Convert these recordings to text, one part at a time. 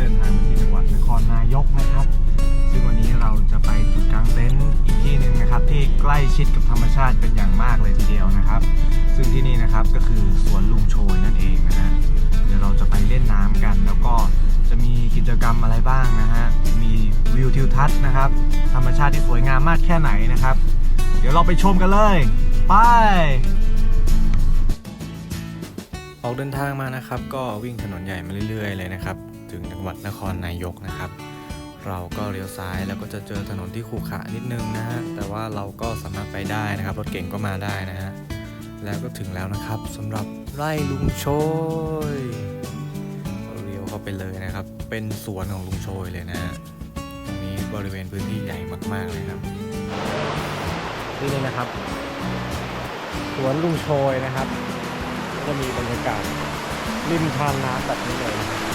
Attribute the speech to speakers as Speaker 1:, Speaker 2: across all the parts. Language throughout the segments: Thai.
Speaker 1: เดินทางมาที่จังหวัดนครนายกนะครับ ซึ่งวันนี้เราจะไปจุดกลางเต็นท์อีกที่หนึ่งนะครับ ที่ใกล้ชิดกับธรรมชาติเป็นอย่างมากเลยทีเดียวนะครับ ซึ่งที่นี่นะครับก็คือสวนลุงโชยนั่นเองนะฮะเดี๋ยวเราจะไปเล่นน้ำกัน แล้วก็จะมีกิจกรรมอะไรบ้างนะฮะมีวิวทิวทัศน์นะครับ ธรรมชาติที่สวยงามมากแค่ไหนนะครับ เดี๋ยวเราไปชมกันเลยไปออกเดินทางมานะครับ ก็วิ่งถนนใหญ่มาเรื่อย ๆ เลยนะครับ ถึงจังหวัดนครนายกนะครับ เราก็เลี้ยวซ้ายแล้วก็จะเจอถนนที่ขรุขระนิดนึงนะฮะแต่ว่าเราก็สามารถไปได้นะครับรถเก่งก็มาได้นะฮะแล้วก็ถึงแล้วนะครับสำหรับไร่ลุงโชยเราเลี้ยวเข้าไปเลยนะครับ เป็นสวนของลุงโชยเลยนะฮะตรงนี้บริเวณพื้นที่ใหญ่มากๆเลยครับที่นี่นะครับ สวนลุงโชยนะครับ ก็มีบรรยากาศริมทานน้ำแบบนี้เลยนะครับ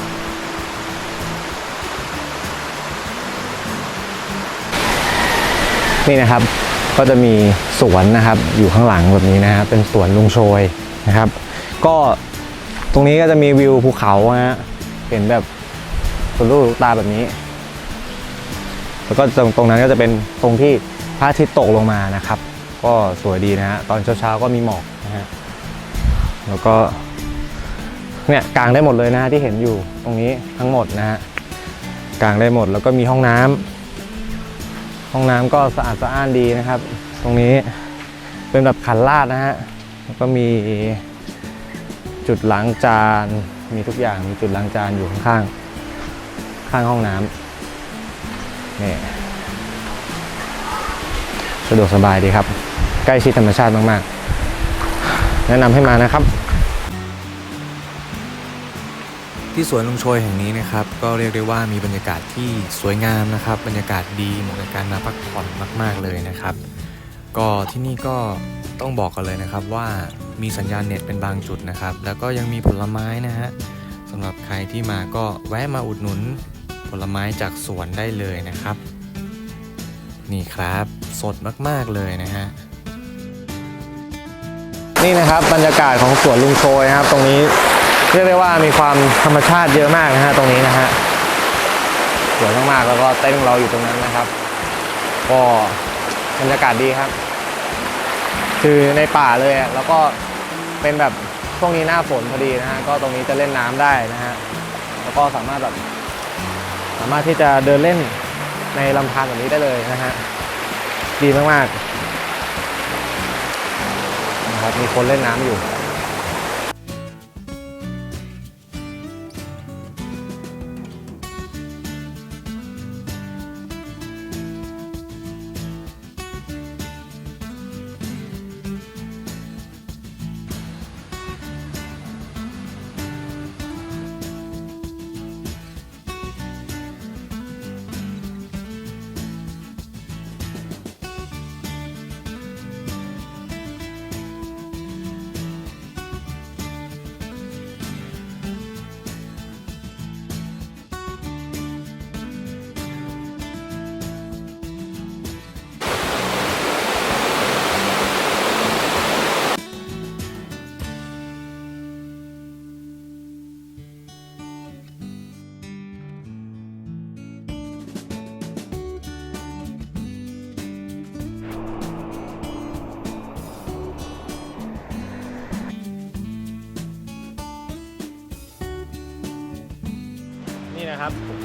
Speaker 1: นี่นะครับ ก็จะมีสวนนะครับ อยู่ข้างหลังแบบนี้นะฮะเป็นสวนลุงโชยนะครับ ก็ตรงนี้ก็จะมีวิวภูเขาฮะเห็นแบบสุดลูกตาแบบนี้ แล้วก็ตรงตรงนั้นก็จะเป็นตรงที่พระอาทิตย์ตกลงมานะครับ ก็สวยดีนะฮะตอนเช้าๆก็มีหมอกนะฮะแล้วก็เนี่ยกางได้หมดเลยนะฮะที่เห็นอยู่ตรงนี้ทั้งหมดนะฮะกางได้หมดแล้วก็มีห้องน้ำ ห้องน้ำก็สะอาดสะอ้านดีนะครับ ตรงนี้เป็นแบบขันลาดนะฮะแล้วก็มีจุดล้างจาน มีทุกอย่างมีจุดล้างจานอยู่ข้างๆ ข้างห้องน้ำนี่สะดวกสบายดีครับ ใกล้ชิดธรรมชาติมากๆ แนะนำให้มานะครับ ที่สวนลุงโชยแห่งนี้นะครับ ก็เรียกได้ว่ามีบรรยากาศที่สวยงามนะครับ บรรยากาศดีเหมาะกับการมาพักผ่อนมาก ๆเลยนะครับ ก็ที่นี่ก็ต้องบอกกันเลยนะครับว่ามีสัญญาณเน็ตเป็นบางจุดนะครับ แล้วก็ยังมีผลไม้นะฮะสำหรับใครที่มาก็แวะมาอุดหนุนผลไม้จากสวนได้เลยนะครับ นี่ครับสดมากๆเลยนะฮะนี่นะครับบรรยากาศของสวนลุงโชยนะครับ ตรงนี้ เรียกได้ว่ามีความธรรมชาติเยอะมากนะฮะตรงนี้นะฮะสวยมากๆแล้วก็เต้นเราอยู่ตรงนั้นนะครับ ก็บรรยากาศดีครับ คือในป่าเลยแล้วก็เป็นแบบช่วงนี้หน้าฝนพอดีนะฮะก็ตรงนี้จะเล่นน้ำได้นะฮะแล้วก็สามารถแบบสามารถที่จะเดินเล่นในลำธารแบบนี้ได้เลยนะฮะดีมากๆนะครับมีคนเล่นน้ำอยู่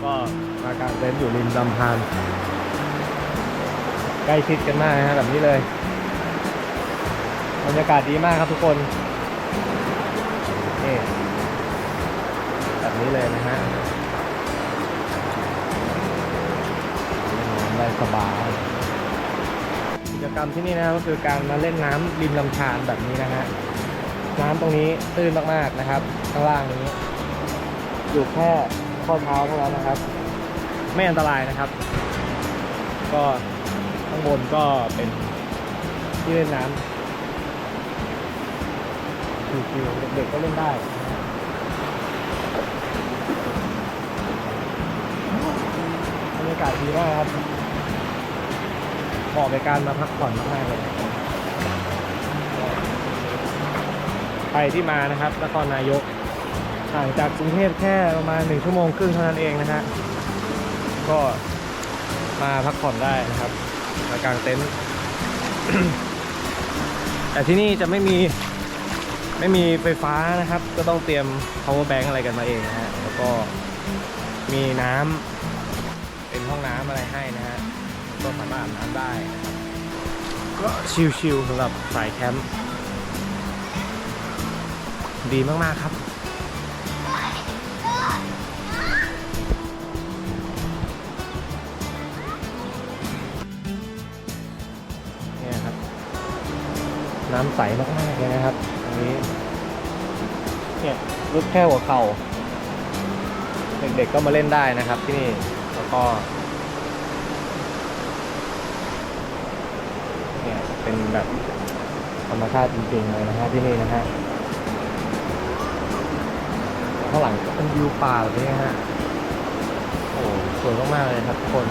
Speaker 1: ก็มากางเต็นท์อยู่ริมลำธารใกล้ชิดกันมากนะฮะแบบนี้เลยบรรยากาศดีมากครับทุกคนนี่แบบนี้เลยนะฮะได้สบายกิจกรรมที่นี่นะก็คือการมาเล่นน้ำริมลำธารแบบนี้นะฮะน้ำตรงนี้ตื้นมากๆนะครับ ข้างล่างนี้ อยู่แค่ ข้อเท้าเท่านั้นนะครับ ไม่อันตรายนะครับ ก็ข้างบนก็เป็นที่เล่นน้ำชิวๆเด็กๆก็เล่นได้บรรยากาศดีมากครับเหมาะในการมาพักผ่อนมากๆเลยใครที่มานะครับนครนายก ห่างจากกรุงเทพแค่ประมาณ 1 ชั่วโมงครึ่งเท่านั้นเองนะฮะ ก็มาพักผ่อนได้นะครับมากางเต็นท์ แต่ที่นี่จะไม่มีไม่มีไฟฟ้านะครับ ก็ต้องเตรียม power bank อะไรกันมาเองนะฮะ แล้วก็มีน้ำเป็นห้องน้ำอะไรให้นะฮะ ก็สามารถอาบน้ำได้นะครับก็ชิลๆสำหรับสายแคมป์ดีมากๆครับ น้ำใสมากๆเลยนะครับตรงนี้เนี่ยลึกแค่หัวเข่า เด็กๆก็มาเล่นได้นะครับที่นี่แล้วก็เนี่ยเป็นแบบธรรมชาติจริงๆเลยนะฮะที่นี่นะฮะข้างหลังก็เป็นวิวป่าแบบนี้นะฮะโอ้โหสวยมากๆเลยครับทุกคน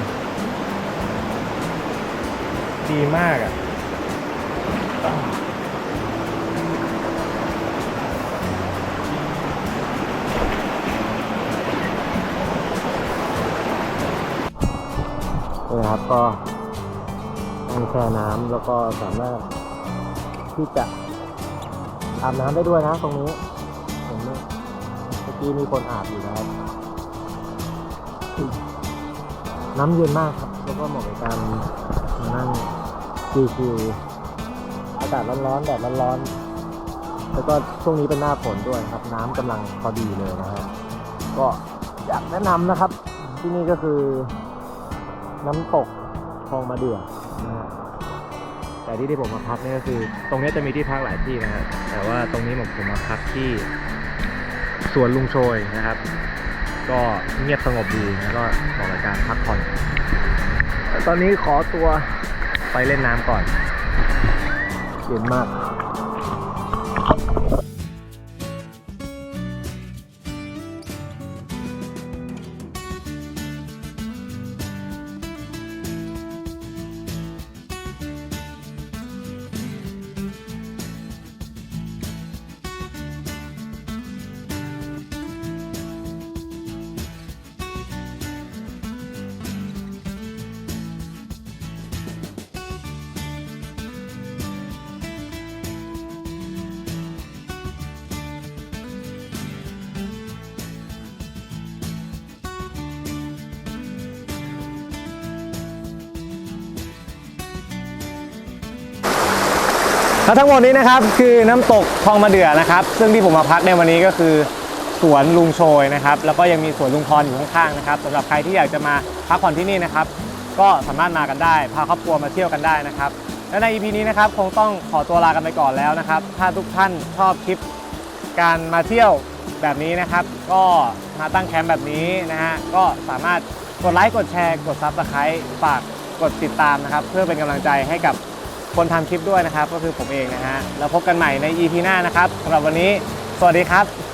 Speaker 1: ดีมากอะ นะครับ ก็นั่งแช่น้ำแล้วก็สามารถที่จะอาบน้ำได้ด้วยนะตรงนี้เห็นไหมเมื่อกี้มีคนอาบอยู่นะครับ น้ำเย็นมากครับ แล้วก็เหมาะกับการนั่งชิวๆอากาศร้อนๆแดดร้อนๆแล้วก็ช่วงนี้เป็นหน้าฝนด้วยครับ น้ำกำลังพอดีเลยนะฮะก็อยากแนะนำนะครับ ที่นี่ก็คือ น้ำตกคลองมาเดือนะฮะแต่ที่ที่ผมมาพักเนี่ยก็คือ ตรงนี้จะมีที่พักหลายที่นะฮะแต่ว่าตรงนี้ผมผมมาพักที่สวนลุงโชยนะครับ ก็เงียบสงบดีแล้วก็เหมาะกับการพักผ่อนแต่ตอนนี้ขอตัวไปเล่นน้ำก่อนเย็นมาก และทั้งหมดนี้นะครับคือน้ำตกคลองมะเดื่อนะครับ ซึ่งที่ผมมาพักในวันนี้ก็คือสวนลุงโชยนะครับ แล้วก็ยังมีสวนลุงพรอยู่ข้างๆนะครับสำหรับใครที่อยากจะมาพักผ่อนที่นี่นะครับ ก็สามารถมากันได้ พาครอบครัวมาเที่ยวกันได้นะครับ และใน EP นี้นะครับคงต้องขอตัวลากันไปก่อนแล้วนะครับ ถ้าทุกท่านชอบคลิปการมาเที่ยวแบบนี้นะครับ ก็มาตั้งแคมป์แบบนี้นะฮะก็สามารถกดไลค์กดแชร์ กด Subscribe ฝากกดติดตามนะครับ เพื่อเป็นกำลังใจให้กับ คนทำคลิปด้วยนะครับ ก็คือผมเองนะฮะแล้วพบกันใหม่ใน EP หน้านะครับสำหรับวันนี้ สวัสดีครับ